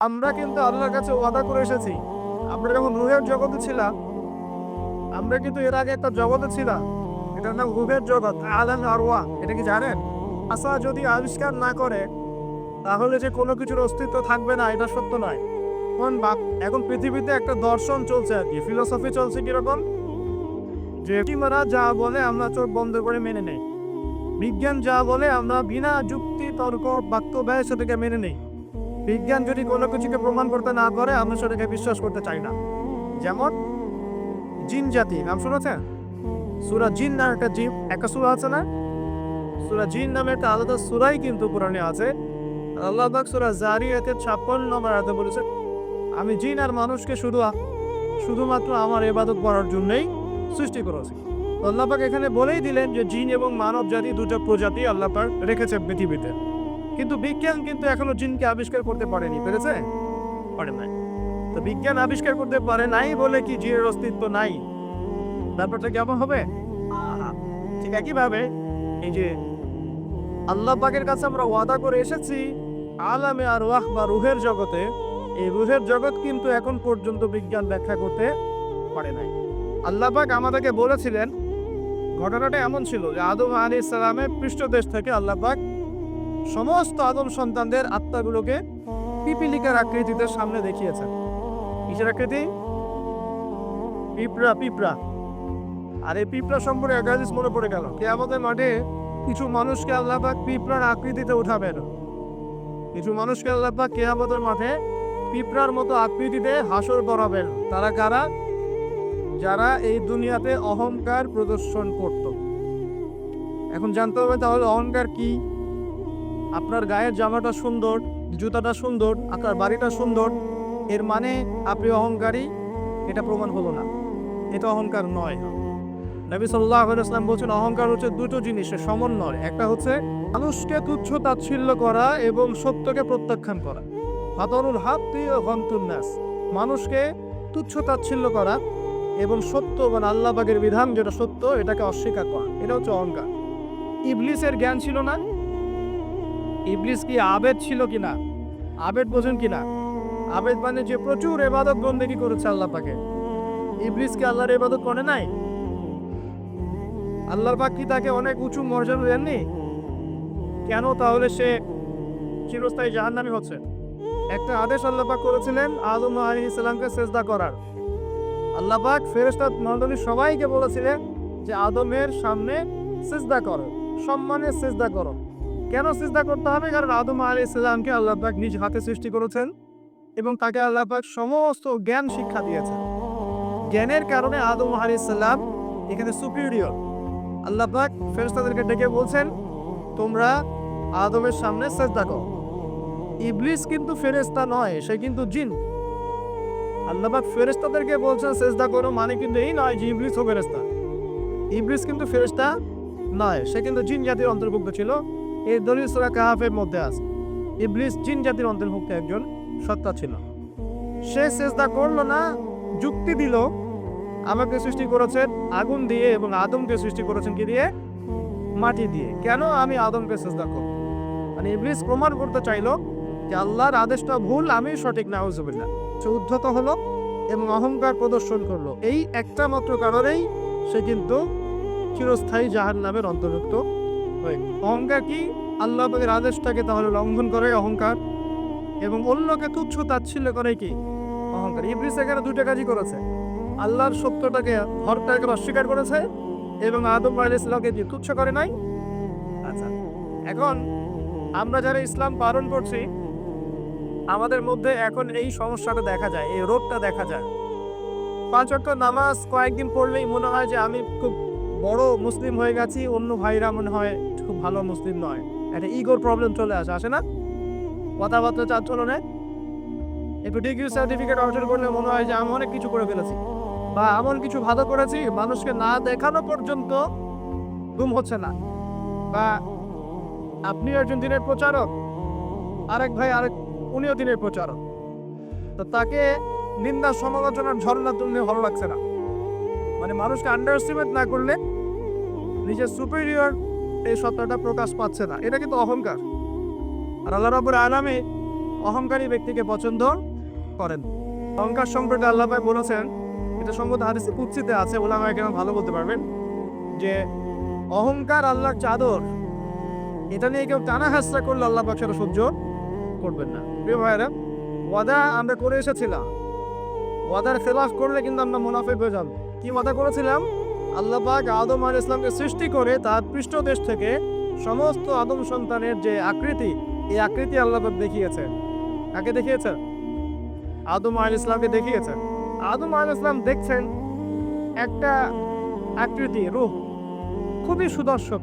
আমরা কিন্তু আল্লাহর কাছে ওয়াদা করে এসেছি। আমরা যখন রুহের জগতে ছিলাম, আমরা কিন্তু এর আগে একটা জগতে ছিলাম। এটার নাম রুহের জগৎ আলাম আরওয়া। এটা কি জানেন? আশা যদি আবিষ্কার না করে, তাহলে যে কোনো কিছুর অস্তিত্ব থাকবে না, এটা সত্য নয়। এখন এখন পৃথিবীতে একটা দর্শন চলছে আর কি ফিলোসফি চলছে কীরকম? যে কিমারা যা বলে আমরা চোখ বন্ধ করে মেনে নেই। বিজ্ঞান যা বলে আমরা বিনা যুক্তি, তর্ক, বাক্য, ব্যয় সেটাকে মেনে নেই। বিজ্ঞান যদি কোনো কিছুকে প্রমাণ করতে না পারে, আমরা সেটাকে বিশ্বাস করতে চাই না। যেমন, জিন জাতি, নাম শুনেছেন? সুরা জিন নামে একটা জিন, একটা সুরা আছে না? সুরা জিন নামে একটা আলাদা সুরাই কিন্তু পুরাণে আছে। আল্লাহ সুরা ছাপ্পান্ন নম্বর বলেছে আমি জিন আর মানুষকে শুধু শুধুমাত্র আমার এবাদত করার জন্যই সৃষ্টি করেছি। তো আল্লাহ পাক এখানে বলেই দিলেন যে জিন এবং মানব জাতি দুটো প্রজাতি আল্লাহ পাক রেখেছে পৃথিবীতে। কিন্তু বিজ্ঞান কিন্তু এখনও জিনকে আবিষ্কার করতে পারেনি পেরেছে? পারে নাই। তো বিজ্ঞান আবিষ্কার করতে পারে নাই বলে কি জিনের অস্তিত্ব নাই? ব্যাপারটা কেমন হবে? ঠিক একইভাবে এই যে আল্লাহ পাকের কাছে আমরা ওয়াদা করে এসেছি আলামে আর ওয়াহ বা রুহের জগতে এই রুহের জগৎ কিন্তু এখন পর্যন্ত বিজ্ঞান ব্যাখ্যা করতে পারে নাই। আল্লাহ পাক আমাদেরকে বলেছিলেন ঘটনাটা এমন ছিল যে আদম আলী ইসলামের পৃষ্ঠদেশ থেকে আল্লাহ পাক সমস্ত আদম সন্তানদের আত্মাগুলোকে পিপিলিকার আকৃতিতে সামনে দেখিয়েছেন। কিসের আকৃতি? পিঁপড়া পিঁপড়া। আর এই পিঁপড়া সম্পর্কে মনে পড়ে গেল। কে আমাদের মাঠে কিছু মানুষকে আল্লাহ পাক পিঁপড়ার আকৃতিতে উঠাবেন। কিছু মানুষকে আল্লাহ পাক কে আমাদের মাঠে পিঁপড়ার মতো আকৃতিতে হাসর করাবেন তারা কারা? যারা এই দুনিয়াতে অহংকার প্রদর্শন করত। এখন জানতে হবে তাহলে অহংকার কি? আপনার গায়ের জামাটা সুন্দর, জুতাটা সুন্দর, আপনার বাড়িটা সুন্দর, এর মানে আপনি অহংকারী, এটা প্রমাণ হলো না। এটা অহংকার নয়। নবী সাল্লাহ ইসলাম বলছেন, অহংকার হচ্ছে দুটো জিনিসের সমন্বয়। একটা হচ্ছে মানুষকে তুচ্ছ তাচ্ছিল্য করা এবং সত্যকে প্রত্যাখ্যান করা। হাতনুল হাত দিয়ে গন্তুন্যাস মানুষকে তুচ্ছ তাচ্ছিল্য করা এবং সত্য মানে আল্লাহবাগের বিধান যেটা সত্য, এটাকে অস্বীকার করা। এটা হচ্ছে অহংকার। ইবলিসের জ্ঞান ছিল না ইবলিস কি আবেদ ছিল কিনা? আবেদ বোঝেন কিনা? আবেদ মানে যে প্রচুর এবাদত বন্দেগি করেছে আল্লাহ পাকে। ইবলিস কি আল্লাহর এবাদত করে নাই? আল্লাহর পাক কি তাকে অনেক উঁচু মর্যাদা দেননি? কেন তাহলে সে চিরস্থায়ী জাহান্নামী হচ্ছে? একটা আদেশ আল্লাহ পাক করেছিলেন আদম আলী ইসলামকে সেজদা করার। আল্লাহ পাক ফেরেস্তা মন্ডলী সবাইকে বলেছিলেন যে আদমের সামনে সেজদা করো, সম্মানে সেজদা করো। কেন সিজদা করতে হবে? কারণ আদম আলী ইসলামকে আল্লাহ পাক নিজ হাতে সৃষ্টি করেছেন এবং তাকে আল্লাহ পাক সমস্ত জ্ঞান শিক্ষা দিয়েছেন। জ্ঞানের কারণে আদম আলী ইসলাম এখানে সুপিরিয়র আল্লাহ পাক ফেরেস্তাদেরকে ডেকে বলছেন, তোমরা আদমের সামনে সেজদা করো। ইবলিস কিন্তু ফেরেস্তা নয়, সে কিন্তু জিন। আল্লাহ পাক ফেরেস্তাদেরকে বলছেন, সেজদা করো মানে কিন্তু এই নয় যে ইবলিস ও ফেরেস্তা ইবলিস কিন্তু ফেরেস্তা নয়, সে কিন্তু জিন জাতির অন্তর্ভুক্ত ছিল। এই দলিল সুরা কাহাফের মধ্যে আছে। ইবলিস জিন জাতির অন্তর্ভুক্ত একজন সত্তা ছিল। সে চেষ্টা করল না, যুক্তি দিল, আমাকে সৃষ্টি করেছেন আগুন দিয়ে এবং আদমকে সৃষ্টি করেছেন কি দিয়ে? মাটি দিয়ে। কেন আমি আদমকে চেষ্টা করব? মানে ইবলিস প্রমাণ করতে চাইলো যে আল্লাহর আদেশটা ভুল, আমি সঠিক না হুজুবিল্লা সে উদ্ধত হলো এবং অহংকার প্রদর্শন করল। এই একটা মাত্র কারণেই সে কিন্তু চিরস্থায়ী জাহান নামের অন্তর্ভুক্ত। অহংকার কি? আল্লাহ আদেশটাকে তাহলে লঙ্ঘন করে অহংকার? এবং অন্যকে তুচ্ছ তাচ্ছিল্য করে কি? অহংকার। ইবলিস এখানে দুটো কাজই করেছে। আল্লাহর সত্যটাকে হরটাকে অস্বীকার করেছে এবং আদম আলী ইসলামকে তুচ্ছ করে নাই। আচ্ছা এখন আমরা যারা ইসলাম পালন করছি, আমাদের মধ্যে এখন এই সমস্যাটা দেখা যায়, এই রোগটা দেখা যায়। পাঁচ ওয়াক্ত নামাজ কয়েকদিন পড়লেই মনে হয় যে আমি খুব বড় মুসলিম হয়ে গেছি, অন্য ভাইরা মনে হয় খুব ভালো মুসলিম নয়। একটা ইগোর প্রবলেম চলে আসে আসে না? কথাবার্তা চার চলনে একটু ডিগ্রি সার্টিফিকেট অর্জন করলে মনে হয় যে আমি অনেক কিছু করে ফেলেছি। বা এমন কিছু ভালো করেছি, মানুষকে না দেখানো পর্যন্ত ঘুম হচ্ছে না। বা আপনি একজন দিনের প্রচারক, আরেক ভাই, আরেক উনিও দিনের প্রচারক। তো তাকে নিন্দা, সমালোচনার ঝর্ণা তুললে ভালো লাগছে না। মানে মানুষকে আন্ডার না করলে নিজের সুপিরিয়র এই সত্তাটা প্রকাশ পাচ্ছে না। এটা কিন্তু অহংকার। আর আল্লাহ রাবুর আলামে অহংকারী ব্যক্তিকে পছন্দ করেন। অহংকার সম্পর্কে আল্লাহ ভাই বলেছেন, এটা সম্ভবত হাদিসে কুৎসিতে আছে আমার এখানে ভালো বলতে পারবেন, যে অহংকার আল্লাহর চাদর, এটা নিয়ে কেউ টানা হাসরা করলে আল্লাহ পাক সেটা সহ্য করবেন না। প্রিয় ভাইরা ওয়াদা আমরা করে এসেছিলাম। ওয়াদার খেলাফ করলে কিন্তু আমরা মুনাফিক হয়ে যাব। কি ওয়াদা করেছিলাম? আল্লাহ পাক আদম আল ইসলামকে সৃষ্টি করে তার পৃষ্ঠদেশ থেকে সমস্ত আদম সন্তানের যে আকৃতি, এই আকৃতি আল্লাহ পাক দেখিয়েছে। কাকে দেখিয়েছে? আদম আল ইসলামকে দেখিয়েছে। আদম আল ইসলাম দেখছেন একটা আকৃতি, রূপ। খুবই সুদর্শন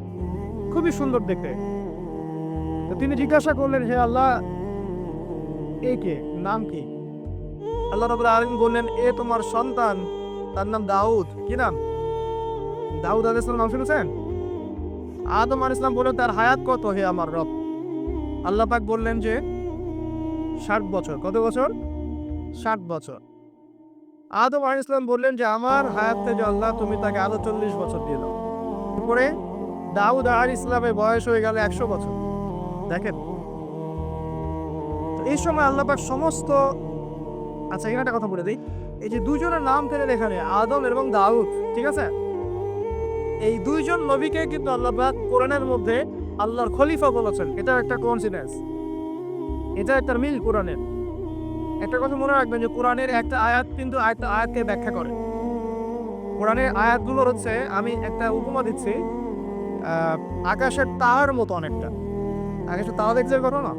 খুবই সুন্দর দেখতে। তিনি জিজ্ঞাসা করলেন, হে আল্লাহ, এ কে? নাম কি? আল্লাহ রবুল আলম বললেন, এ তোমার সন্তান, তার নাম দাউদ। কি নাম? দাউদ আল ইসলাম নাম শুনেছেন? আদম আল ইসলাম বললেন তার হায়াত কত হে আমার রব? আল্লাহ পাক বললেন যে, ষাট বছর। কত বছর? ষাট বছর। আদম আল ইসলাম বললেন যে, আমার হায়াতে যে আল্লাহ তুমি তাকে আরও চল্লিশ বছর দিয়ে দাও। পরে দাউদ আর ইসলামের বয়স হয়ে গেল একশো বছর। দেখেন। এই সময় আল্লাহ পাক সমস্ত আচ্ছা এখানে একটা কথা বলে দিই। এই যে দুজনের নাম পেলেন এখানে, আদম এবং দাউদ, ঠিক আছে? এই দুইজন নবীকে কিন্তু আল্লাহ কোরআনের মধ্যে আল্লাহর খলিফা বলেছেন। এটা একটা কোইন্সিডেন্স এটা একটা মিল কোরআনের। একটা কথা মনে রাখবেন যে কোরআনের একটা আয়াত কিন্তু একটা আয়াতকে ব্যাখ্যা করে। কোরআনের আয়াতগুলো হচ্ছে, আমি একটা উপমা দিচ্ছি আকাশের তার মতো অনেকটা। আকাশের তারা দেখছে করো না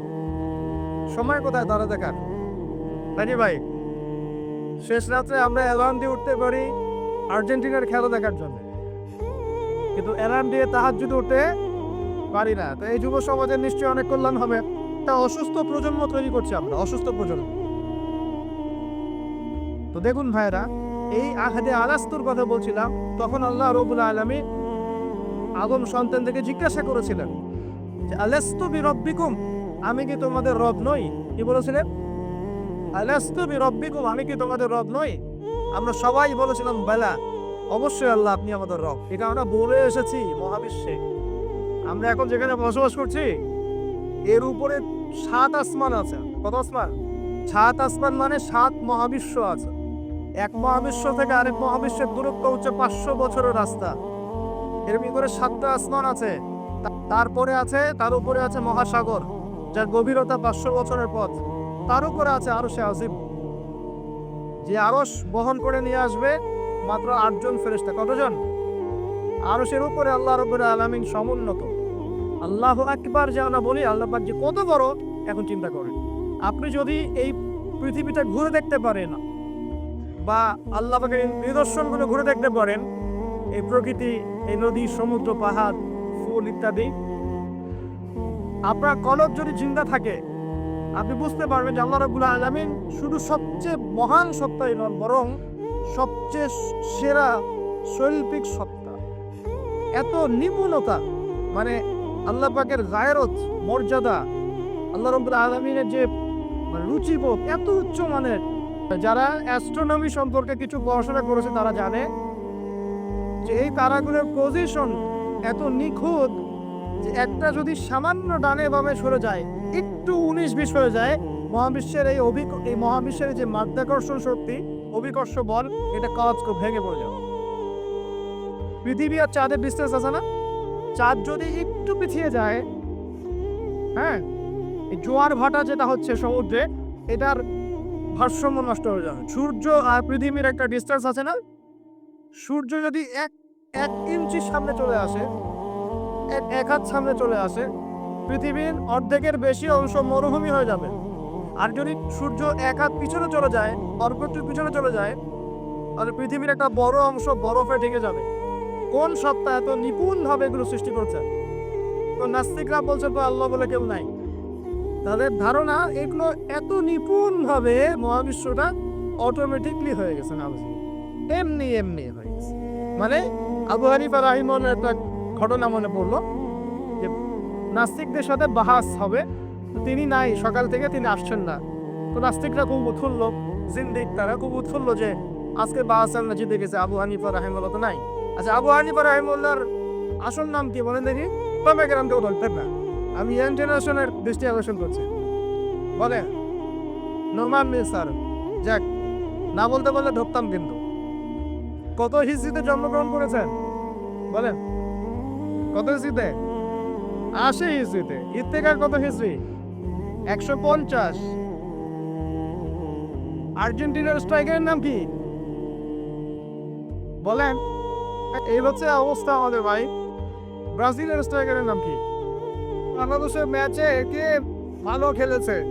সময় কোথায়? তারা দেখার। তাই ভাই? শেষ রাত্রে আমরা অ্যালার্ম দিয়ে উঠতে পারি আর্জেন্টিনার খেলা দেখার জন্য। কিন্তু অ্যালার্ম দিয়ে তাহার যদি উঠতে পারি না। তো এই যুব সমাজের নিশ্চয়ই অনেক কল্যাণ হবে। তা অসুস্থ প্রজন্ম তৈরি করছি আমরা, অসুস্থ প্রজন্ম। তো দেখুন ভাইরা এই আহাদে আলাস্তুর কথা বলছিলাম, তখন আল্লাহ রবুল আলমী আদম সন্তান থেকে জিজ্ঞাসা করেছিলেন যে, আলাস্তু বি রব্বিকুম আমি কি তোমাদের রব নই? কি বলেছিলেন? আলাস্তু বি রব্বিকুম আমি কি তোমাদের রব নই? আমরা সবাই বলেছিলাম, বেলা। অবশ্যই আল্লাহ, আপনি আমাদের রব। এটা আমরা বলে এসেছি, মহাবিশ্বে। আমরা এখন যেখানে বসবাস করছি, এর উপরে সাত আসমান আছে। কত আসমান? সাত আসমান মানে সাত মহাবিশ্ব আছে। এক মহাবিশ্ব থেকে আরেক মহাবিশ্বের দূরত্ব হচ্ছে পাঁচশো বছরের রাস্তা। এরকম করে সাতটা আসমান আছে। তারপরে আছে, তার উপরে আছে মহাসাগর, যার গভীরতা পাঁচশো বছরের পথ। তার উপরে আছে আরও সে আজিম। যে আরস বহন করে নিয়ে আসবে মাত্র আটজন ফেরেস্তা কতজন? আরসের উপরে আল্লাহ রব্বুল আলামিন সমুন্নত। আল্লাহ একবার যে আমরা বলি আল্লাহ যে কত বড়, এখন চিন্তা করেন। আপনি যদি এই পৃথিবীটা ঘুরে দেখতে পারেন বা আল্লাহ পাকের নিদর্শনগুলো ঘুরে দেখতে পারেন, এই প্রকৃতি, এই নদী, সমুদ্র, পাহাড়, ফুল ইত্যাদি, আপনার কলব যদি চিন্তা থাকে, আপনি বুঝতে পারবেন যে আল্লাহ রাবুল আলমিন শুধু সবচেয়ে মহান সত্তাই নন, বরং সবচেয়ে সেরা শৈল্পিক সত্তা এত নিপুণতা মানে আল্লাহ পাকের গায়রত মর্যাদা, আল্লাহ রবুল আলমিনের যে মানে রুচিবোধ এত উচ্চ মানের। যারা অ্যাস্ট্রোনমি সম্পর্কে কিছু পড়াশোনা করেছে, তারা জানে যে এই তারাগুলোর পজিশন এত নিখুঁত যে একটা যদি সামান্য ডানে বামে সরে যায়, একটু উনিশ বিশ হয়ে যায়, মহাবিশ্বের এই অভিক, এই মহাবিশ্বের যে মাধ্যাকর্ষণ শক্তি অভিকর্ষ বল, এটা কাজ ভেঙে পড়ে যাবে। পৃথিবী আর চাঁদের ডিস্টেন্স আছে না? চাঁদ যদি একটু পিছিয়ে যায় হ্যাঁ জোয়ার ভাটা যেটা হচ্ছে সমুদ্রে, এটার ভারসাম্য নষ্ট হয়ে যাবে। সূর্য আর পৃথিবীর একটা ডিস্টেন্স আছে না? সূর্য যদি এক এক ইঞ্চি সামনে চলে আসে এক হাত সামনে চলে আসে, পৃথিবীর অর্ধেকের বেশি অংশ মরুভূমি হয়ে যাবে। আর যদি সূর্য এক হাত পিছনে চলে যায় অল্প একটু পিছনে চলে যায়, তাহলে পৃথিবীর একটা বড় অংশ বরফে ঢেকে যাবে। কোন সত্তা এত নিপুণভাবে এগুলো সৃষ্টি করছে? তো নাস্তিকরা বলছে, তো আল্লাহ বলে কেউ নাই। তাদের ধারণা, এগুলো এত নিপুণভাবে মহাবিশ্বটা অটোমেটিকলি হয়ে গেছে না এমনি এমনি হয়ে গেছে। মানে আবু হানিফা রাহিমন একটা ঘটনা মনে পড়ল যে নাস্তিকদের সাথে বাহাস হবে। তিনি নাই, সকাল থেকে তিনি আসছেন না। তো নাস্তিকরা খুব উৎফুল্ল জিন্দিক তারা খুব উৎফুল্ল যে আজকে বাহাস না জিতে গেছে আবু হানিফা রাহিমুল্লাহ তো নাই। আচ্ছা আবু হানিফা রাহিমুল্লাহর আসল নাম কি বলেন দেখি? তবে গ্রাম কেউ ধরতেন না, আমি ইয়াং দৃষ্টি আকর্ষণ করছি। বলে নোমান স্যার, যাক, না বলতে বললে ঢুকতাম কিন্তু। কত হিস্ট্রিতে জন্মগ্রহণ করেছেন? বলেন, কত হিস্ট্রিতে আশি হিস্ট্রিতে ইত্তেকার কত হিস্ট্রি একশো পঞ্চাশ। আর্জেন্টিনার স্ট্রাইকারের নাম কি? বলেন। এই হচ্ছে অবস্থা আমাদের ভাই। ব্রাজিলের স্ট্রাইকারের নাম কি? বাংলাদেশের ম্যাচে কে ভালো খেলেছে।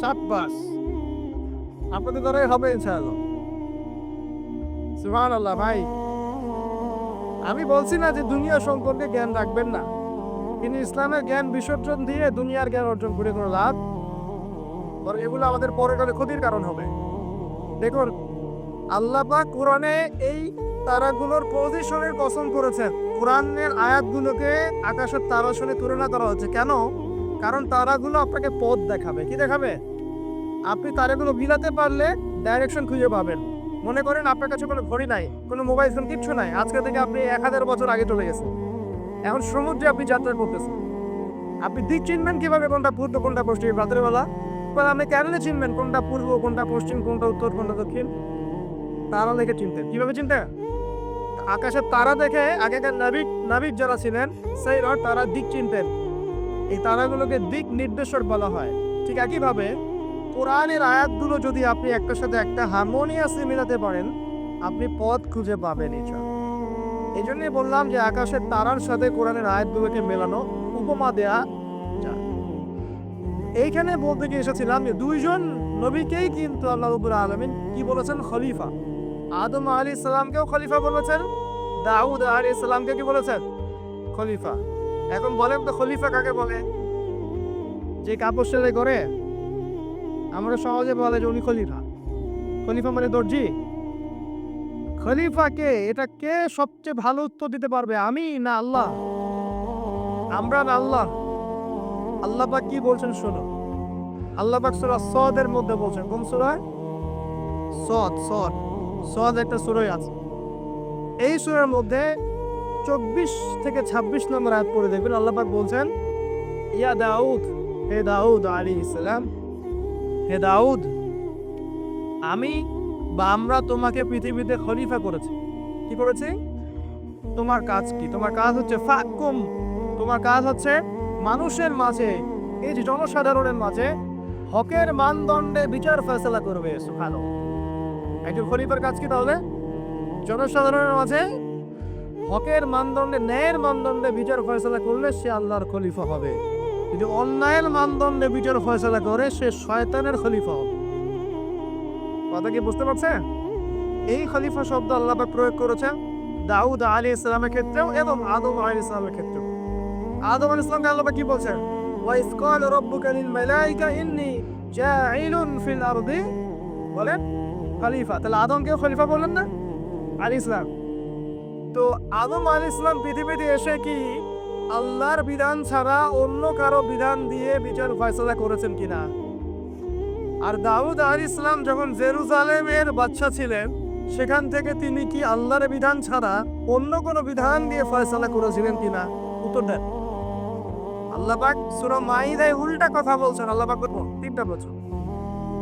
সাব্বাস। আপনাদের দ্বারাই হবে ইনশাআল্লাহ। সুহান আল্লাহ ভাই। আমি বলছি না যে দুনিয়া সম্পর্কে জ্ঞান রাখবেন না। কিন্তু ইসলামের জ্ঞান বিসর্জন দিয়ে দুনিয়ার জ্ঞান অর্জন করে কোনো লাভ? বরং এগুলো আমাদের পরে গেলে ক্ষতির কারণ হবে। দেখুন আল্লাহ পাক কোরআনে এই তারাগুলোর পজিশনের কসম করেছেন। কোরআনের আয়াতগুলোকে আকাশের তারার সঙ্গে তুলনা করা হচ্ছে। কেন? কারণ তারাগুলো আপনাকে পথ দেখাবে। কি দেখাবে? আপনি তারাগুলো মিলাতে পারলে ডাইরেকশন খুঁজে পাবেন। মনে করেন আপনার কাছে কোনো ঘড়ি নাই, কোনো মোবাইল ফোন কিচ্ছু নাই। আজকে থেকে আপনি এক হাজার বছর আগে চলে গেছেন। এখন সমুদ্রে আপনি যাত্রা করতেছেন আপনি দিক চিনবেন কীভাবে কোনটা পূর্ব, কোনটা পশ্চিম? রাতের বেলা এবার আপনি কেমনে চিনবেন কোনটা পূর্ব, কোনটা পশ্চিম, কোনটা উত্তর, কোনটা দক্ষিণ? তারা দেখে চিনতেন। কীভাবে চিনতেন? আকাশের তারা দেখে আগেকার নাবিক নাবিক যারা ছিলেন, সেই রড তারা দিক চিনতেন। এই তারাগুলোকে দিক নির্দেশক বলা হয়। ঠিক একইভাবে কোরআনের আয়াতগুলো যদি আপনি একটার সাথে একটা হারমোনিয়াসলি মেলাতে পারেন, আপনি পথ খুঁজে পাবেন এটা এই জন্যই বললাম যে আকাশের তারার সাথে কোরআনের আয়াত আয়াতগুলোকে মেলানো উপমা দেয়া এইখানে বলতে গিয়ে এসেছিলাম যে দুইজন নবীকেই কিন্তু আল্লাহ রবুল আলমিন কি বলেছেন? খলিফা। আদম আলী ইসলামকেও খলিফা বলেছেন, দাউদ আলী ইসলামকে কি বলেছেন? খলিফা। এখন বলেন তো খলিফা কাকে বলে? যে কাপড় সেলাই করে? আমরা সহজে বলে যে উনি খলিফা। খলিফা মানে দর্জি। খলিফা কে এটা কে সবচেয়ে ভালো উত্তর দিতে পারবে? আমি না আল্লাহ? আমরা না আল্লাহ? আল্লাহ পাক কি বলছেন শোনো। আল্লাহ পাক সূরা সদের মধ্যে বলছেন। কোন সূরা? সদ সদ। সদ একটা সূরাই আছে। এই সূরার মধ্যে চব্বিশ থেকে ছাব্বিশ নম্বর আয়াত পড়ে দেখবেন। আল্লাহ পাক বলছেন, ইয়া দাউদ, হে দাউদ আলী ইসলাম হে দাউদ, আমি বা আমরা তোমাকে পৃথিবীতে খলিফা করেছি। কি করেছি? তোমার কাজ কি? তোমার কাজ হচ্ছে ফাকুম তোমার কাজ হচ্ছে মানুষের মাঝে, এই যে জনসাধারণের মাঝে, হকের মানদণ্ডে বিচার ফেসলা করবে সুখানো একজন খলিফার কাজ কি তাহলে? জনসাধারণের মাঝে হকের মানদণ্ডে, ন্যায়ের মানদণ্ডে বিচার ফয়সলা করলে সে আল্লাহর খলিফা হবে। যদি অন্যায়ের মানদণ্ডে বিচার ফয়সলা করে, সে শয়তানের খলিফা হবে। কথা কি বুঝতে পারছেন? এই খলিফা শব্দ আল্লাহ প্রয়োগ করেছেন দাউদ আলী ইসলামের ক্ষেত্রেও এবং আদম আলী ইসলামের ক্ষেত্রেও। আদম আলী ইসলামকে আল্লাহ কি বলছেন? ওয়াইস ক্বাল লিল মালাইকা ইন্নী জাইলুন ফিল আরদি। বলেন, খলিফা। তাহলে আদমকেও খলিফা বললেন না? আলী ইসলাম। তো আদম আলী ইসলাম পৃথিবীতে এসে কি আল্লাহর বিধান ছাড়া অন্য কারও বিধান দিয়ে বিচার ফয়সলা করেছেন কিনা? আর দাউদ আলী ইসলাম যখন জেরুজালেমের বাচ্চা ছিলেন, সেখান থেকে তিনি কি আল্লাহর বিধান ছাড়া অন্য কোনো বিধান দিয়ে ফয়সলা করেছিলেন কিনা? উত্তর দেন। আল্লাহ পাক সূরা মাইদায় উল্টা কথা বলছেন, আল্লাহ পাক তিনটা বছর।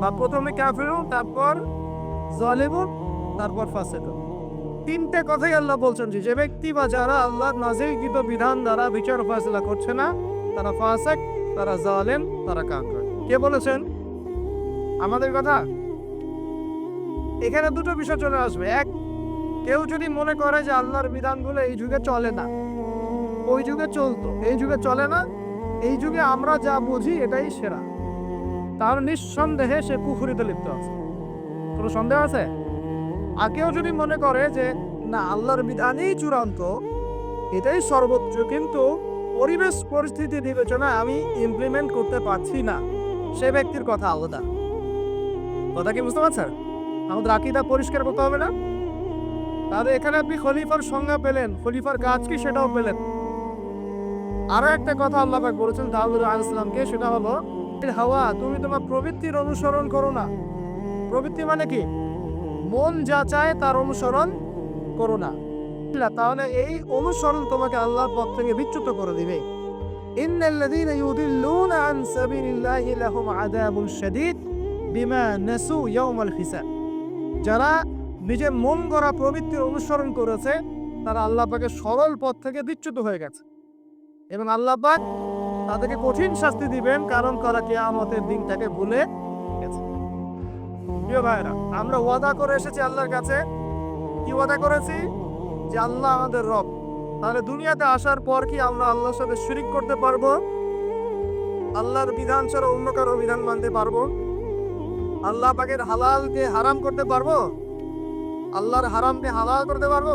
বা প্রথমে কাফিরুন, তারপর জালিমুন, তারপর ফাসিকুন তিনটে কথাই আল্লাহ বলছেন যে ব্যক্তি বা যারা আল্লাহর নাজিলকৃত বিধান দ্বারা বিচার ফয়সলা করছে না, তারা ফাসেক, তারা জালেম, তারা কাফের। কে বলেছেন? আমাদের কথা? এখানে দুটো বিষয় চলে আসবে। এক, কেউ যদি মনে করে যে আল্লাহর বিধানগুলো এই যুগে চলে না, ওই যুগে চলতো, এই যুগে চলে না, এই যুগে আমরা যা বুঝি এটাই সেরা। তার নিঃসন্দেহে সে কুফুরিতে লিপ্ত আছে। কোনো সন্দেহ আছে? আর কেউ যদি মনে করে যে, না, আল্লাহর বিধানই চূড়ান্ত, এটাই সর্বোচ্চ, কিন্তু পরিবেশ পরিস্থিতি বিবেচনায় আমি ইমপ্লিমেন্ট করতে পারছি না, সে ব্যক্তির কথা আলাদা। কথা কি বুঝতে পারছেন? আমাদের আকিদা পরিষ্কার করতে হবে না? তাহলে এখানে আপনি খলিফার সংজ্ঞা পেলেন খলিফার কাজ কি সেটাও পেলেন। আরও একটা কথা আল্লাহ পাক বলেছেন দাউদ আলাইহিসসালামকে সেটা হলো হাওয়া তুমি তোমার প্রবৃত্তির অনুসরণ করো না। প্রবৃত্তি মানে কি? মন যা চায় তার অনুসরণ করো না। না, তাহলে এই অনুসরণ তোমাকে আল্লাহর পথ থেকে বিচ্যুত করে দিবে। ইন্নাল্লাযীনা ইউদিল্লুনা আন সাবিলিল্লাহি লাহুম আযাবুন শাদীদ। বিমা নাসু ইয়াউমাল হিসাব। যারা নিজের মন গড়া প্রবৃত্তির অনুসরণ করেছে, তারা আল্লাহ পাকের সরল পথ থেকে বিচ্যুত হয়ে গেছে। এবং আল্লাহ পাক তাদেরকে কঠিন শাস্তি দিবেন, কারণ তারা কেয়ামতের দিনটাকে ভুলে গেছে। প্রিয় ভাইরা আমরা ওয়াদা করে এসেছি আল্লাহর কাছে। কি ওয়াদা করেছি? যে আল্লাহ আমাদের রব। তাহলে দুনিয়াতে আসার পর কি আমরা আল্লাহর সাথে শিরিক করতে পারব? আল্লাহর বিধান ছাড়া অন্য কারও বিধান মানতে পারব? আল্লাহ পাকের হালালকে হারাম করতে পারব? আল্লাহর হারামকে হালাল করতে পারব?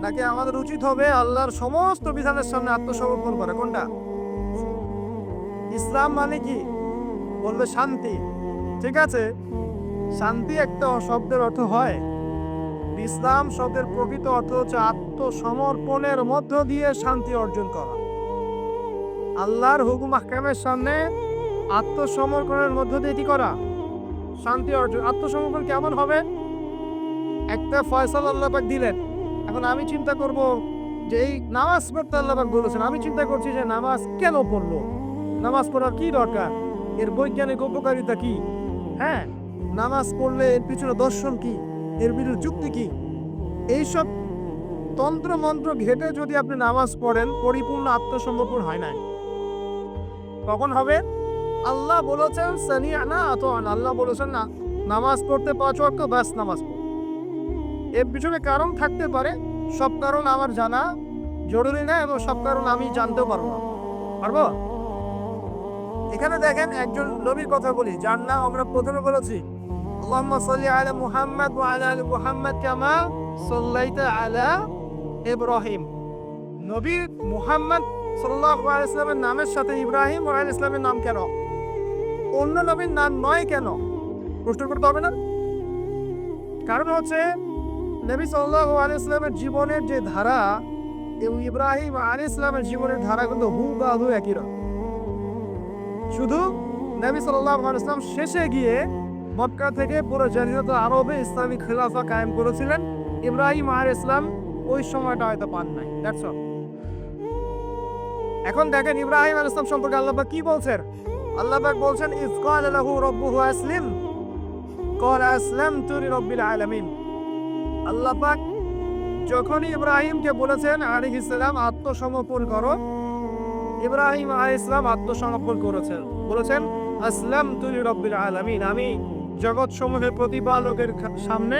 নাকি আমাদের উচিত হবে আল্লাহর সমস্ত বিধানের সামনে আত্মসমর্পণ করা? কোনটা? ইসলাম মানে কি? বলবে শান্তি। ঠিক আছে? শান্তি একটা শব্দের অর্থ হয়। ইসলাম শব্দের প্রকৃত অর্থ হচ্ছে আত্মসমর্পণের মধ্য দিয়ে শান্তি অর্জন করা। আল্লাহর হুকুম আহকামের সামনে আত্মসমর্পণের মধ্য দিয়ে কি করা। শান্তি অর্জন, আত্মসমর্পণ কেমন হবে? একটা ফয়সাল আল্লাহ পাক দিলেন। এখন আমি চিন্তা করব যে এই নামাজ পড়তে আল্লাহ পাক বলেছেন, আমি চিন্তা করছি যে নামাজ কেন পড়ল? নামাজ পড়ার কি দরকার? এর বৈজ্ঞানিক উপকারিতা কি? হ্যাঁ নামাজ পড়লে এর পিছনে দর্শন কি? এর বিরুদ্ধে যুক্তি কি? এইসব তন্ত্র মন্ত্র ঘেটে যদি আপনি নামাজ পড়েন, পরিপূর্ণ আত্মসমর্পণ হয় না কখন হবে? আল্লাহ বলেছেন সানি না তো আল্লাহ বলেছেন, না, নামাজ পড়তে পাঁচ ওয়াক্ত ব্যাস নামাজ পড়। এর পিছনে কারণ থাকতে পারে, সব কারণ আমার জানা জরুরি না এবং সব কারণ আমি জানতেও পারব না। পারব এখানে দেখেন একজন নবীর কথা বলি, যার নাম আমরা প্রথমে বলেছি, আল্লাহুম্মা সাল্লি আলা মুহাম্মদ ওয়া আলি মুহাম্মদ কামা সাল্লাইতা আলা ইব্রাহিম। নবী মুহাম্মদ সাল্লাল্লাহু আলাইহি সাল্লামের নামের সাথে ইব্রাহিম ওয়া আলাইহিস সালামের নাম কেন? অন্য নবীর নাম নয় কেন? প্রশ্ন করতে হবে না। কারণ হচ্ছে, নবী সাল্লাল্লাহু আলাইহি সাল্লামের জীবনের যে ধারা, এবং ইব্রাহিম আলাইহিস সালামের জীবনের ধারা কিন্তু হু বা হু একই রকম। শুধু নবী সাল্লাল্লাহু আলাইহি সাল্লাম শেষে গিয়ে মক্কা থেকে পুরো জাজিরাত আরবে ইসলামী খেলাফা কায়েম করেছিলেন। ইব্রাহিম আলাইহিস ইসলাম ওই সময়টা হয়তো পান নাই দ্যাটস অল এখন দেখেন ইব্রাহিম আলাইহিস ইসলাম সম্পর্কে আল্লাহবাক কি বলছেন? আল্লাহ পাক বলছেন, ইজ ক্বালা লাহু রাব্বুহু আসলিম। ক্বালা আসলামতু লিরাব্বিল আলামিন। আল্লাহ পাক যখনই ইব্রাহিমকে বলেছেন, আলাইহিস সালাম, আত্মসমর্পণ করো। ইব্রাহিম আলাইহিস সালাম আত্মসমর্পণ করেছেন। বলেছেন আসলাম তুলি রব্বিল আলামিন। আমি জগৎ সমূহের প্রতিপালকের সামনে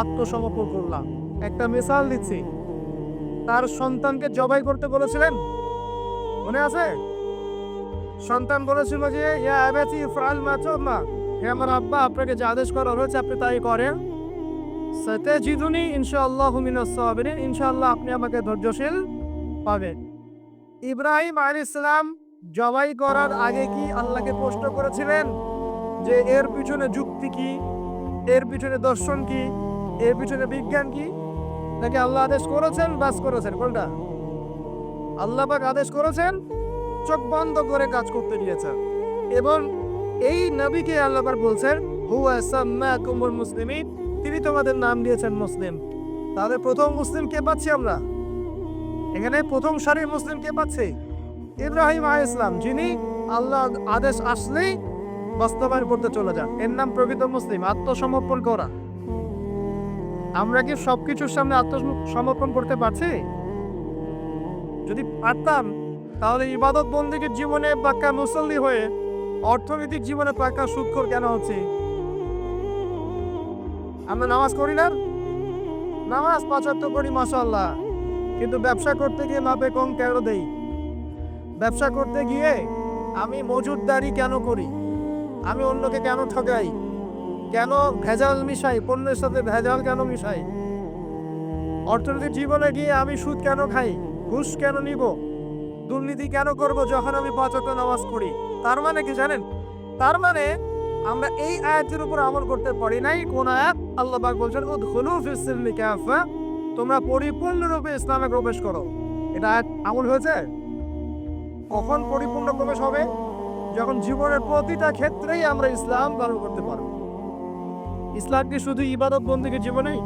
আত্মসমর্পণ করলাম। একটা মিসাল দিচ্ছি। তার সন্তানকে জবাই করতে বলেছিলেন মনে আছে? সন্তান বলেছিল যে, ইয়া আবাতি আমার আব্বা, আপনাকে যে আদেশ করা হয়েছে, আপনি তাই করেন। সতাজিদুনি ইনশাআল্লাহু মিনাস সাবিরিন। ইনশাআল্লাহ আপনি আমাকে ধৈর্যশীল পাবেন ইব্রাহিম আলাইহিস সালাম জবাই করার আগে কি আল্লাহকে প্রশ্ন করেছিলেন যে, এর পিছনে যুক্তি কি? এর পিছনে দর্শন কি? এর পিছনে বিজ্ঞান কি? নাকি আল্লাহ আদেশ করেছেন, বাস করেছেন? কোনটা? আল্লাহ পাক আদেশ করেছেন, চোখ বন্ধ করে কাজ করতে দিয়েছেন। এবং এই নবীকে আল্লাহ পাক বলছেন, হুয়া সাম্মাকুমুল মুসলিমিন তিনি তোমাদের নাম দিয়েছেন মুসলিম। তাহলে প্রথম মুসলিম কে পাচ্ছি আমরা? এখানে প্রথম সারির মুসলিম কে পাচ্ছে? ইব্রাহিম আলাইহিস ইসলাম যিনি আল্লাহ আদেশ আসলেই বাস্তবায়ন করতে চলে যান। এর নাম প্রকৃত মুসলিম, আত্মসমর্পণ করা। আমরা কি সবকিছুর সামনে আত্মসমর্পণ করতে পারছি? যদি পারতাম, তাহলে ইবাদত বন্দীকে জীবনে পাক্কা মুসল্লি হয়ে অর্থনৈতিক জীবনে পাক্কা সুৎখর কেন হচ্ছে? আমরা নামাজ করি না? নামাজ পাঁচাত্তর করি মাসাল্লাহ কিন্তু ব্যবসা করতে গিয়ে মাপে কম কেন দেই? ব্যবসা করতে গিয়ে আমি মজুদদারি কেন করি? আমি অন্যকে কেন ঠকাই কেন ভেজাল মিশাই? পণ্যের সাথে ভেজাল কেন মিশাই? অর্থনৈতিক জীবনে গিয়ে আমি সুদ কেন খাই? ঘুষ কেন নিব? দুর্নীতি কেন করব যখন আমি পাঁচক নামাজ পড়ি? তার মানে কি জানেন? তার মানে আমরা এই আয়াতের উপর আমল করতে পারি নাই, কোন আয়াত? আল্লাহ পাক বলছেন, উদখুলু ফিস-সিলমি কাফা তোমরা পরিপূর্ণরূপে ইসলামে প্রবেশ করো। এটা আয়াত আমল হয়েছে? কখন পরিপূর্ণ প্রবেশ হবে? যখন জীবনের প্রতিটা ক্ষেত্রেই আমরা ইসলাম পালন করতে পারব। ইসলাম কি শুধু ইবাদত বন্দীকে জীবনেই?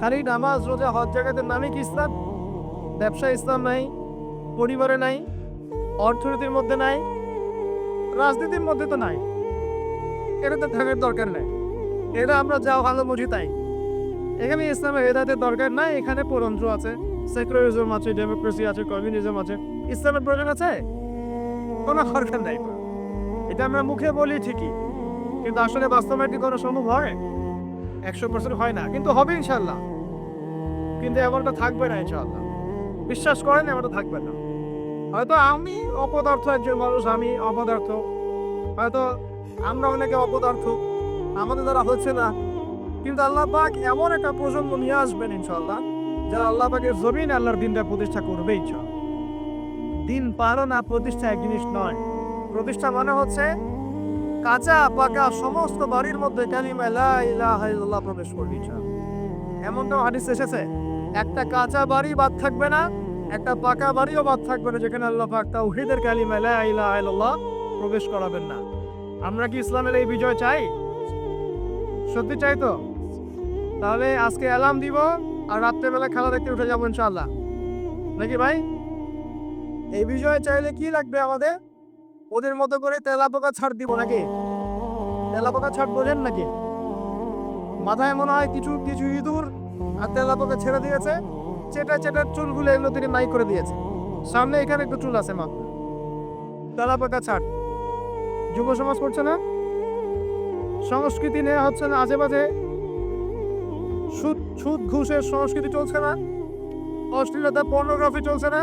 খালি নামাজ, রোজা, হজ জায়গাতে নামে কি ইসলাম? ব্যবসা, ইসলাম নাই, পরিবারে নাই, অর্থনীতির মধ্যে নাই, রাজনীতির মধ্যে তো নাই। এটাতে ধ্যানের দরকার নেই। এটা আমরা যা ভালো বুঝি তাই। এখানে ইসলামের হেদায়তের দরকার নাই, এখানে পরন্ত্র আছে সেকুলারিজম আছে ডেমোক্রেসি আছে কমিউনিজম আছে। ইসলামের প্রয়োজন আছে? কোনো দরকার নাই। এটা আমরা মুখে বলি ঠিকই, কিন্তু আসলে বাস্তবে কি কোনো সম্ভব হয়? একশো পার্সেন্ট হয় না, কিন্তু হবে ইনশাল্লাহ কিন্তু এমনটা থাকবে না ইনশাল্লাহ বিশ্বাস করেন এমনটা থাকবে না। হয়তো আমি অপদার্থ একজন মানুষ, আমি অপদার্থ। হয়তো আমরা অনেকে অপদার্থ, আমাদের দ্বারা হচ্ছে না। কিন্তু আল্লাহ পাক এমন একটা প্রজন্ম নিয়ে আসবেন ইনশাল্লাহ যারা আল্লাহ পাকের জমিন আল্লাহর দিনটা প্রতিষ্ঠা করবে ইনশাল্লাহ দিন পারো না প্রতিষ্ঠা এক জিনিস নয়। প্রতিষ্ঠা মানে হচ্ছে কাঁচা, পাকা, সমস্ত বাড়ির মধ্যে কালিমা লা ইলাহা ইল্লাল্লাহ প্রবেশ করবে এমনটাও হাদিস এসেছে? একটা কাঁচা বাড়ি বাদ থাকবে না, একটা পাকা বাড়িও বাদ থাকবে না যেখানে আল্লাহ পাক তাওহীদের কালিমা লা ইলাহা ইল্লাল্লাহ প্রবেশ করাবেন না। আমরা কি ইসলামের এই বিজয় চাই? সত্যি চাই তো? তাহলে আজকে অ্যালার্ম দিব আর রাত্রেবেলা খেলা দেখতে উঠে যাব ইনশাআল্লাহ। নাকি ভাই? এই বিজয় চাইলে কি লাগবে আমাদের? ওদের মতো করে তেলা পোকা ছাড় দিব নাকি? তেলা পোকা ছাড় বোঝেন নাকি? মাথায় মনে হয় কিছু কিছু ইঁদুর আর তেলা ছেড়ে দিয়েছে। চেটা চেটা চুলগুলো এগুলো তিনি নাই করে দিয়েছে। সামনে এখানে একটু চুল আছে মাত্র তেলা পোকা ছাড়। যুব সমাজ করছে না? সংস্কৃতি নেওয়া হচ্ছে না আজে বাজে সুদ সুদ ঘুষের সংস্কৃতি চলছে না। অশ্লীলতা পর্নোগ্রাফি চলছে না।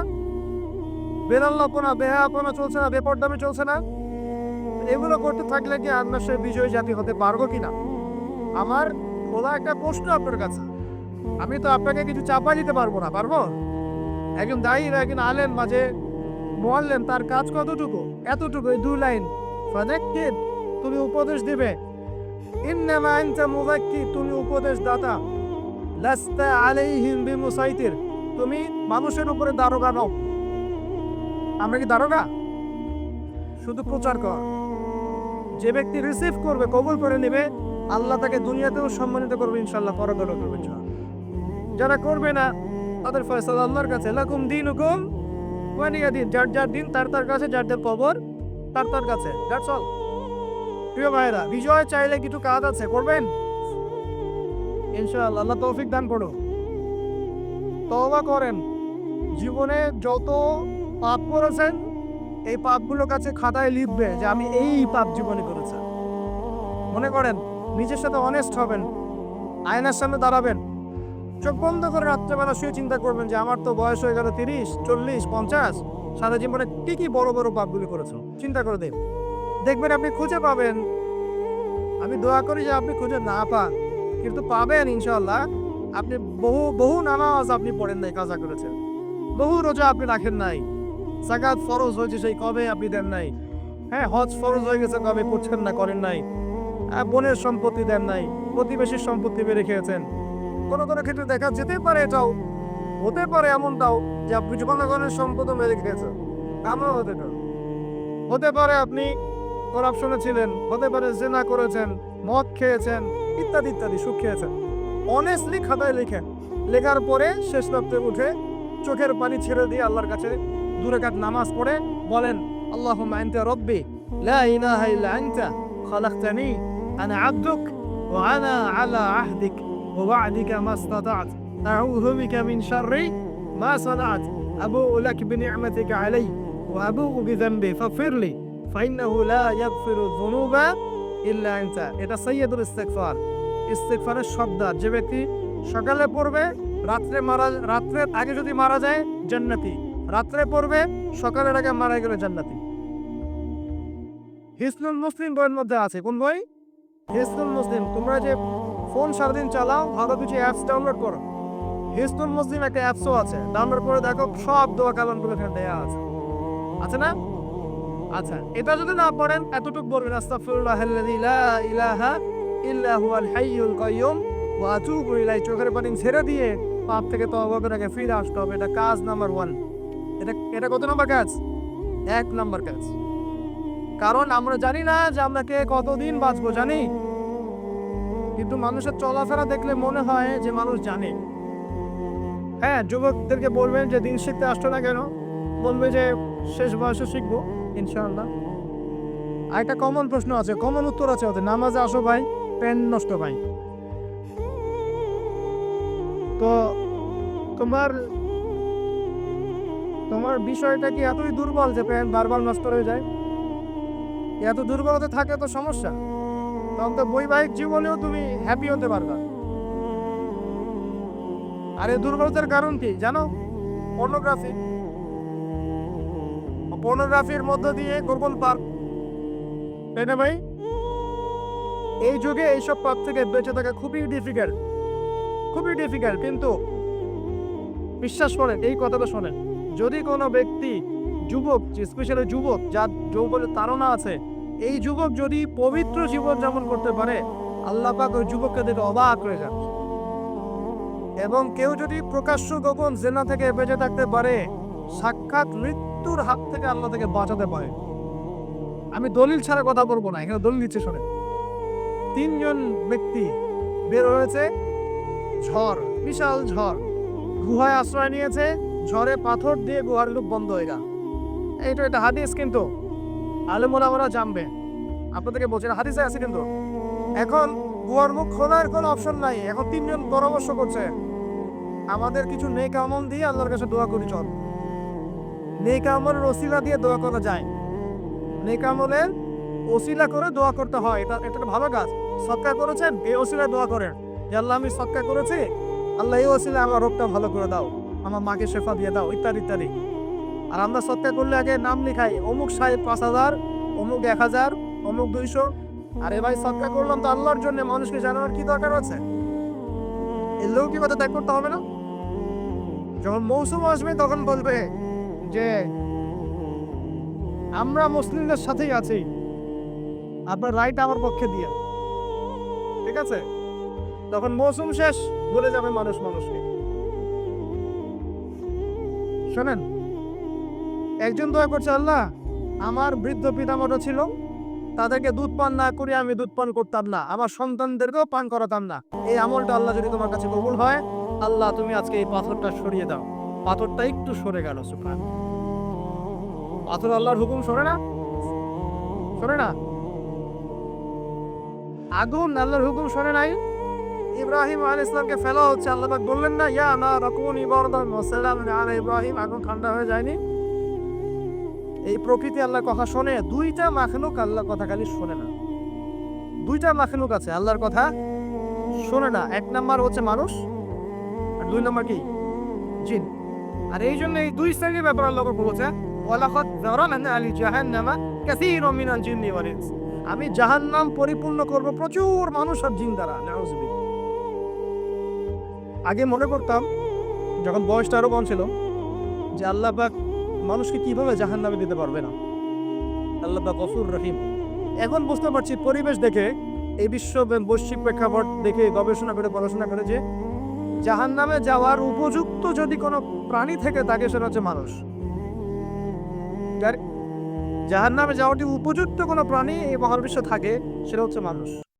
বেলাল্লাপনা বেহাপনা চলছে না, বেপরদামি চলছে না। এগুলো করতে থাকলে কি আমরা সে বিজয়ী জাতি হতে পারব কিনা? আমার খোলা একটা প্রশ্ন আপনার কাছে। আমি তো আপনাকে কিছু চাপা দিতে পারব না, পারব? একজন দায়ী একজন আলেন মাঝে মোয়াল্লেন তার কাজ কতটুকু? এতটুকু দু লাইন। ফাজাক্কির তুমি উপদেশ দিবে। ইন্নামা আনতা মুযাক্কির তুমি উপদেশ দাতা লাস্তা আলাইহিম বিমুসাইতির, তুমি মানুষের উপরে দারোগা নও। আমরা কি দারোগা? শুধু প্রচার কর। যে ব্যক্তি রিসিভ করবে, কবুল করে নেবে, আল্লাহ তাকে দুনিয়াতেও সম্মানিত করবে ইনশাল্লাহ পরকালও করবে, ইনশাআল্লাহ। যারা করবে না, তাদের ফয়সাল আল্লাহর কাছে, লাকুম দিন হুকুম ওয়ানিয়া দিন যার যার দিন, তার তার কাছে, যার যার কবর, তার তার কাছে। দ্যাটস অল প্রিয় ভাইরা বিজয় চাইলে কিছু কাজ আছে, করবেন? ইনশাআল্লাহ, আল্লাহ তৌফিক দান করো তওবা করেন। জীবনে যত পাপ করেছেন, এই পাপগুলোর কাছে খাতায় লিখবে যে, আমি এই পাপ জীবনে করেছি। মনে করেন, নিজের সাথে অনেস্ট হবেন, আয়নার সামনে দাঁড়াবেন। চোখ বন্ধ করে রাত্রেবেলা শুয়ে চিন্তা করবেন যে আমার তো বয়স হয়ে গেল তিরিশ, চল্লিশ, পঞ্চাশ। সারা জীবনে কি কি বড় বড় পাপগুলি করেছ চিন্তা করে দেন দেখবেন আপনি খুঁজে পাবেন। আমি দোয়া করি যে আপনি খুঁজে না পান, কিন্তু পাবেন ইনশাল্লাহ আপনি বহু বহু নামাজ আপনি পড়েন নাই, কাজা করেছেন। বহু রোজা আপনি রাখেন নাই। জাকাত ফরজ হয়েছে সেই কবে আপনি দেন নাই। হ্যাঁ হজ ফরজ হয়ে গেছে কবে, করছেন না, করেন নাই। বোনের সম্পত্তি দেন নাই, প্রতিবেশীর সম্পত্তি বেড়ে খেয়েছেন। কোনো কোনো ক্ষেত্রে দেখা যেতে পারে এটাও। হতে পারে এমনটাও যে আপনি জনগণের সম্পদও মেরে খেয়েছেন। এমনও হতে পারে। হতে পারে আপনি করাপশনে ছিলেন, হতে পারে জেনা করেছেন, মদ খেয়েছেন, ইত্যাদি ইত্যাদি, সুখ খেয়েছেন। অনেস্টলি খাতায় লিখেন। লেখার পরে শেষ রাত্রে উঠে চোখের পানি ছেড়ে দিয়ে আল্লাহর কাছে দূরে কাত নামাজ পড়ে বলেন আল্লাহ আনতা রব্বি, লা ইলাহা ইল্লা আনতা, খালাকতানি, আনা আবদুক, ওয়া আনা আলা আহদিক। মা ইসতাতা'ত আউযু বিকা মিন শাররি মা সানা'ত আবু'ু লাক বিনি'মাতিকা আলাই ওয়া আবু'ু বিযানবি ফাগফির লি ফাইন্নাহু লা ইয়াগফিরু যুনুবা ইল্লা আনতা এটা সাইয়্যিদুল ইস্তিগফার। ইস্তিগফারের শব্দ যে ব্যক্তি সকালে পড়বে, রাত্রে মারা রাত্রের আগে যদি মারা যায়, জান্নাতি। রাত্রে পড়বে, সকালের আগে মারা গেলে জান্নাতি। হিসনুল মুসলিম বইয়ের মধ্যে আছে। কোন বই? হিসনুল মুসলিম। তোমরা যে ফোন সারাদিন চালাও, ভালো কিছু অ্যাপস ডাউনলোড করো। হিসনুল মুসলিম একটা অ্যাপসও আছে ডাউনলোড করে দেখো, সব দোয়া কালামগুলো এখানে দেওয়া আছে। আছে না? আচ্ছা এটা যদি না পড়েন, এতটুকু বলবেন, আস্তাগফিরুল্লাহ আল্লাযী ইলাহা ইল্লা হুয়াল হাইয়ুল কাইয়ুম, ওয়া আতুবু ইলাইহি, চোখের পানি ছেড়ে দিয়ে পাপ থেকে তওবা করে আগে ফিরে আসতে হবে, এটা কাজ নাম্বার ওয়ান। এটা এটা কত নম্বর কাজ? এক নম্বর কাজ। কারণ আমরা জানি না যে আমরা কে কতদিন বাঁচবো, জানি? কিন্তু মানুষের চলাফেরা দেখলে মনে হয় যে মানুষ জানে। হ্যাঁ যুবকদেরকে বলবেন যে দিন শিখতে আসতো না কেন? বলবে যে শেষ বয়সে শিখব, ইনশাআল্লাহ। একটা কমন প্রশ্ন আছে কমন উত্তর আছে ওদের। নামাজে আসো ভাই, পেন নষ্ট ভাই। তো তোমার তোমার বিষয়টা কি এতই দুর্বল যে প্যান বারবার নষ্ট হয়ে যায়? এত দুর্বলতা থাকে তো সমস্যা। তখন তো বৈবাহিক জীবনেও তুমি হ্যাপি হতে পারবে। আর এই দুর্বলতার কারণ কি জানো? পর্নোগ্রাফি পর্নোগ্রাফির মধ্য দিয়ে গোপন পাপ তাই না ভাই? এই যুগে এইসব পাপ থেকে বেঁচে থাকা খুবই ডিফিকাল্ট খুবই ডিফিকাল্ট কিন্তু বিশ্বাস করেন এই কথাটা শোনেন। যদি কোনো ব্যক্তি যুবক স্পেশালি যুবক, যার যৌবনের তারা আছে এই যুবক যদি পবিত্র জীবন যাপন করতে পারে, আল্লাহ পাক ওই যুবককে দেখে অবাক হয়ে যান। এবং কেউ যদি প্রকাশ্য গোপন জেনা থেকে বেঁচে থাকতে পারে, সাক্ষাৎ মৃত্যুর হাত থেকে আল্লাহ থেকে বাঁচাতে পারে। আমি দলিল ছাড়া কথা বলব না, এখানে দলিল দিচ্ছে শোনে তিনজন ব্যক্তি বের হয়েছে, ঝড়, বিশাল ঝড়। গুহায় আশ্রয় নিয়েছে, ঝড়ে পাথর দিয়ে গুহার লুপ বন্ধ হয়ে গেল। এইটা এটা হাদিস কিন্তু। আলেমোলামরা জানবে আপনাদেরকে বলছেন হাদিসে আছে কিন্তু। এখন গুহার মুখ খোলার কোনো অপশন নাই। এখন তিনজন পরামর্শ করছে। আমাদের কিছু নেক আমল দিয়ে আল্লাহর কাছে দোয়া করি, চল। নেক আমলের ওসিলা দিয়ে দোয়া করা যায়। নেক আমলের ওসিলা করে দোয়া করতে হয়। এটা এটা ভালো কাজ। সৎকা করেছেন, এই ওসিলা দোয়া করেন। যে আল্লাহ আমি সৎকা করেছি, আল্লাহ এই ওসিলা আমার রোগটা ভালো করে দাও। আমার মাকে শেফা দিয়ে দাও, ইত্যাদি ইত্যাদি। আর আমরা সৎকা করলে আগে নাম লিখাই, অমুক সাহেব পাঁচ হাজার, অমুক এক হাজার, অমুক দুইশো। আরে ভাই সৎকা করলাম তো আল্লাহর জন্য, মানুষকে জানানোর কি দরকার আছে? এই লৌকিকতা ত্যাগ করতে হবে না? যখন মৌসুম আসবে, তখন বলবে যে, আমরা মুসলিমদের সাথেই আছি। আপনার রাইট আমার পক্ষে দিয়ে। ঠিক আছে? তখন মৌসুম শেষ বলে যাবে মানুষ মানুষকে। শোনেন একজন দয়া করছে, আল্লাহ। আমার বৃদ্ধ পিতামাতা ছিল। তাদেরকে দুধ পান না করে আমি দুধ পান করতাম না। আমার সন্তানদেরকেও পান করাতাম না। এই আমলটা আল্লাহ যদি তোমার কাছে কবুল হয়, আল্লাহ তুমি আজকে এই পাথরটা সরিয়ে দাও। পাথরটা একটু সরে গেল সুফান পাথর আল্লাহর হুকুম সরে না? সরে না? আগুন আল্লাহর হুকুম সরে নাই? ইব্রাহিম আল ইসলামকে ফেলা হচ্ছে, আল্লাহ বললেন না, ইয়া না রকুন ইবরদান ইব্রাহিম। আগুন ঠান্ডা হয়ে যায়নি? এই প্রকৃতি আল্লাহর কথা শোনে, দুইটা মাখলুক আল্লাহর কথা খালি শোনে না। দুইটা মাখলুক আছে, আল্লাহর কথা শোনে না। এক নাম্বার হচ্ছে মানুষ, আর দুই নাম্বার কি? জিন। আর এই জন্য এই দুই শ্রেণির ব্যাপার আল্লাহ বলেছে, ওয়ালাকাদ যারানা আলি জাহান্নামা কাসীরুম মিনাল জিন্নি ওয়াল আমি জাহান্নাম পরিপূর্ণ করব প্রচুর মানুষ আর জিন দ্বারা নাউজুবিল্লাহ আগে মনে করতাম, যখন বয়সটা আরও কম ছিল, যে আল্লাহ পাক মানুষকে কীভাবে জাহান্নামে দিতে পারবে না? আল্লাহ গফুর রহিম। এখন বুঝতে পারছি পরিবেশ দেখে, এই বিশ্ব বৈশ্বিক প্রেক্ষাপট দেখে গবেষণা করে, পড়াশোনা করে যে, জাহান্নামে যাওয়ার উপযুক্ত যদি কোনো প্রাণী থেকে থাকে, সেটা হচ্ছে মানুষ। জাহান্নামে যাওয়াটি উপযুক্ত কোনো প্রাণী এই মহাবিশ্ব থাকে, সেটা হচ্ছে মানুষ।